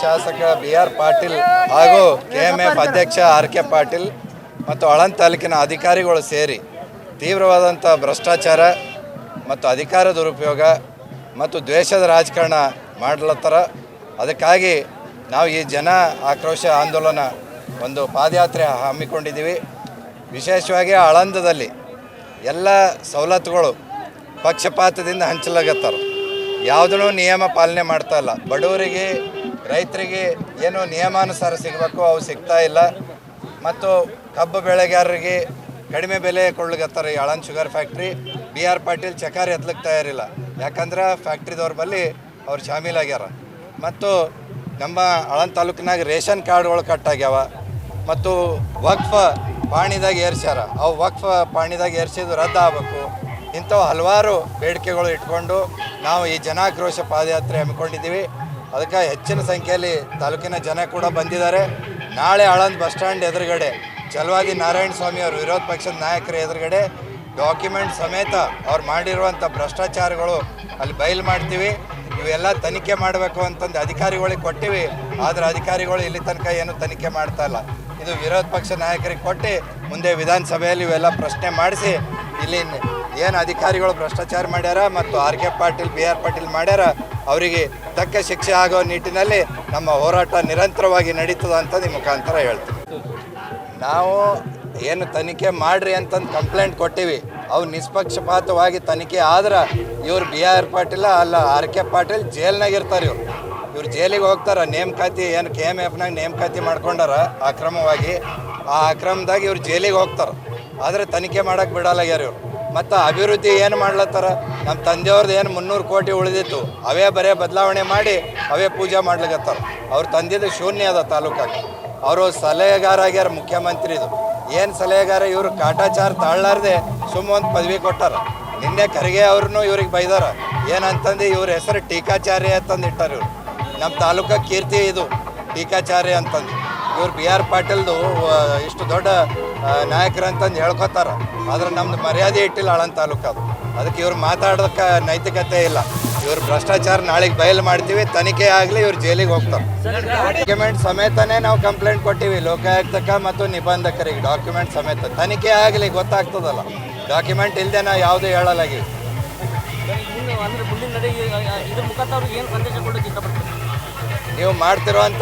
ಶಾಸಕ B R Patil ಹಾಗೂ K M F ಅಧ್ಯಕ್ಷ ಆರ್ ಕೆ ಪಾಟೀಲ್ ಮತ್ತು ಆಳಂದ ತಾಲೂಕಿನ ಅಧಿಕಾರಿಗಳು ಸೇರಿ ತೀವ್ರವಾದಂಥ ಭ್ರಷ್ಟಾಚಾರ ಮತ್ತು ಅಧಿಕಾರ ದುರುಪಯೋಗ ಮತ್ತು ದ್ವೇಷದ ರಾಜಕಾರಣ ಮಾಡ್ಲತ್ತಾರ. ಅದಕ್ಕಾಗಿ ನಾವು ಈ ಜನ ಆಕ್ರೋಶ ಆಂದೋಲನ ಒಂದು ಪಾದಯಾತ್ರೆ ಹಮ್ಮಿಕೊಂಡಿದ್ದೀವಿ. ವಿಶೇಷವಾಗಿ ಆಳಂದದಲ್ಲಿ ಎಲ್ಲ ಸವಲತ್ತುಗಳು ಪಕ್ಷಪಾತದಿಂದ ಹಂಚಲಾಗತ್ತಾರ. ಯಾವುದೂ ನಿಯಮ ಪಾಲನೆ ಮಾಡ್ತಾ ಇಲ್ಲ. ಬಡವರಿಗೆ ರೈತರಿಗೆ ಏನು ನಿಯಮಾನುಸಾರ ಸಿಗಬೇಕು, ಅವು ಸಿಗ್ತಾ ಇಲ್ಲ. ಮತ್ತು ಕಬ್ಬು ಬೆಳೆಗಾರರಿಗೆ ಕಡಿಮೆ ಬೆಲೆ ಕೊಳ್ಳಗತ್ತಾರೆ Aland sugar factory B R Patil ಚಕಾರಿ ಎತ್ತಲಿಕ್ಕೆ ತಯಾರಿಲ್ಲ. ಯಾಕಂದ್ರೆ ಫ್ಯಾಕ್ಟ್ರಿದವ್ರ ಬಳಿ ಅವ್ರು ಶಾಮೀಲಾಗ್ಯಾರ ಮತ್ತು ನಮ್ಮ ಅಳನ್ ತಾಲೂಕಿನಾಗ ರೇಷನ್ ಕಾರ್ಡ್ಗಳು ಕಟ್ಟಾಗ್ಯಾವ ಮತ್ತು ವಕ್ಫ ಪಾಣಿದಾಗ ಏರ್ಸ್ಯಾರ. ಅವು ವಕ್ಫ ಪಾಣಿದಾಗ ಏರ್ಸಿದ್ದು ರದ್ದ ಆಗಬೇಕು. ಇಂಥವು ಹಲವಾರು ಬೇಡಿಕೆಗಳು ಇಟ್ಕೊಂಡು ನಾವು ಈ ಜನಾಕ್ರೋಶ ಪಾದಯಾತ್ರೆ ಹಮ್ಮಿಕೊಂಡಿದ್ದೀವಿ. ಅದಕ್ಕೆ ಹೆಚ್ಚಿನ ಸಂಖ್ಯೆಯಲ್ಲಿ ತಾಲೂಕಿನ ಜನ ಕೂಡ ಬಂದಿದ್ದಾರೆ. ನಾಳೆ ಆಳಂದ್ ಬಸ್ ಸ್ಟ್ಯಾಂಡ್ ಎದುರುಗಡೆ ಚಲವಾದಿ ನಾರಾಯಣ ಸ್ವಾಮಿ ಅವರು ವಿರೋಧ ಪಕ್ಷದ ನಾಯಕರ ಎದುರುಗಡೆ ಡಾಕ್ಯುಮೆಂಟ್ ಸಮೇತ ಅವ್ರು ಮಾಡಿರುವಂಥ ಭ್ರಷ್ಟಾಚಾರಗಳು ಅಲ್ಲಿ ಬಯಲು ಮಾಡ್ತೀವಿ. ಇವೆಲ್ಲ ತನಿಖೆ ಮಾಡಬೇಕು ಅಂತಂದು ಅಧಿಕಾರಿಗಳಿಗೆ ಕೊಟ್ಟಿವಿ. ಆದರೆ ಅಧಿಕಾರಿಗಳು ಇಲ್ಲಿ ತನಕ ಏನು ತನಿಖೆ ಮಾಡ್ತಾ ಇಲ್ಲ. ಇದು ವಿರೋಧ ಪಕ್ಷ ನಾಯಕರಿಗೆ ಕೊಟ್ಟು ಮುಂದೆ ವಿಧಾನಸಭೆಯಲ್ಲಿ ಇವೆಲ್ಲ ಪ್ರಶ್ನೆ ಮಾಡಿಸಿ ಇಲ್ಲಿ ಏನು ಅಧಿಕಾರಿಗಳು ಭ್ರಷ್ಟಾಚಾರ ಮಾಡ್ಯಾರ ಮತ್ತು R K Patil, B R Patil ಮಾಡ್ಯಾರ ಅವರಿಗೆ ತಕ್ಕ ಶಿಕ್ಷೆ ಆಗೋ ನಿಟ್ಟಿನಲ್ಲಿ ನಮ್ಮ ಹೋರಾಟ ನಿರಂತರವಾಗಿ ನಡೀತದ ಅಂತ ಈ ಮುಖಾಂತರ ಹೇಳ್ತೀವಿ ನಾವು ಏನು ತನಿಖೆ ಮಾಡ್ರಿ ಅಂತಂದು ಕಂಪ್ಲೇಂಟ್ ಕೊಟ್ಟಿವಿ. ಅವು ನಿಷ್ಪಕ್ಷಪಾತವಾಗಿ ತನಿಖೆ ಆದ್ರೆ ಇವ್ರು ಬಿ ಆರ್ ಪಾಟೀಲ ಅಲ್ಲ ಆರ್ ಕೆ ಪಾಟೀಲ್ ಜೇಲ್ನಾಗ ಇರ್ತಾರೆ ಇವ್ರು. ಇವ್ರು ಜೈಲಿಗೆ ಹೋಗ್ತಾರ, ನೇಮಕಾತಿ ಏನು ಕೆ ಎಂ ಎಫ್ನಾಗ ನೇಮಕಾತಿ ಮಾಡ್ಕೊಂಡಾರ ಅಕ್ರಮವಾಗಿ. ಆ ಅಕ್ರಮದಾಗ ಇವ್ರು ಜೈಲಿಗೆ ಹೋಗ್ತಾರೆ. ಆದರೆ ತನಿಖೆ ಮಾಡಕ್ಕೆ ಬಿಡಲಾಗ್ಯಾರ ಇವ್ರು. ಮತ್ತು ಅಭಿವೃದ್ಧಿ ಏನು ಮಾಡ್ಲತ್ತಾರ? ನಮ್ಮ ತಂದೆಯವ್ರದ್ದು ಏನು ಮುನ್ನೂರು ಕೋಟಿ ಉಳಿದಿತ್ತು, ಅವೇ ಬರೇ ಬದಲಾವಣೆ ಮಾಡಿ ಅವೇ ಪೂಜೆ ಮಾಡ್ಲಿಕತ್ತಾರ. ಅವ್ರು ತಂದಿದ್ದು ಶೂನ್ಯ ಅದ ತಾಲೂಕಾಗ. ಅವರು ಸಲಹೆಗಾರ ಆಗ್ಯಾರ ಮುಖ್ಯಮಂತ್ರಿದು. ಏನು ಸಲಹೆಗಾರ ಇವರು ಕಾಟಾಚಾರ ತಾಳಲಾರ್ದೆ ಸುಮ್ಮ ಒಂದು ಪದವಿ ಕೊಟ್ಟಾರ. ನಿನ್ನೆ ಖರ್ಗೆ ಅವ್ರನ್ನೂ ಇವ್ರಿಗೆ ಬೈದಾರ. ಏನಂತಂದು ಇವ್ರ ಹೆಸರು ಟೀಕಾಚಾರ್ಯ ಅಂತಂದು ಇಟ್ಟಾರ ಇವರು. ನಮ್ಮ ತಾಲೂಕ ಕೀರ್ತಿ ಇದು, ಟೀಕಾಚಾರ್ಯ ಅಂತಂದು. ಇವ್ರು ಬಿ ಆರ್ ಪಾಟೀಲ್ದು ಇಷ್ಟು ದೊಡ್ಡ ನಾಯಕರು ಅಂತಂದು ಹೇಳ್ಕೊತಾರ ಆದ್ರೆ ನಮ್ದು ಮರ್ಯಾದೆ ಇಟ್ಟಿಲ್ಲ ಆಳಂದ್ ತಾಲೂಕು ಅದು ಅದಕ್ಕೆ ಇವ್ರು ಮಾತಾಡೋದಕ್ಕೆ ನೈತಿಕತೆ ಇಲ್ಲ. ಇವ್ರು ಭ್ರಷ್ಟಾಚಾರ ನಾಳೆಗೆ ಬಯಲು ಮಾಡ್ತೀವಿ ತನಿಖೆ ಆಗಲಿ ಇವ್ರು ಜೈಲಿಗೆ ಹೋಗ್ತಾರೆ ಡಾಕ್ಯುಮೆಂಟ್ ಸಮೇತನೇ ನಾವು ಕಂಪ್ಲೇಂಟ್ ಕೊಟ್ಟಿವಿ ಲೋಕಾಯುಕ್ತಕ ಮತ್ತು ನಿಬಂಧಕರಿಗೆ ಡಾಕ್ಯುಮೆಂಟ್ ಸಮೇತ. ತನಿಖೆ ಆಗಲಿ ಗೊತ್ತಾಗ್ತದಲ್ಲ. ಡಾಕ್ಯುಮೆಂಟ್ ಇಲ್ಲದೆ ನಾವು ಯಾವುದೂ ಹೇಳಲಾಗಿವಿ ಇಷ್ಟಪಡ್ತೀವಿ ನೀವು ಮಾಡ್ತಿರುವಂಥ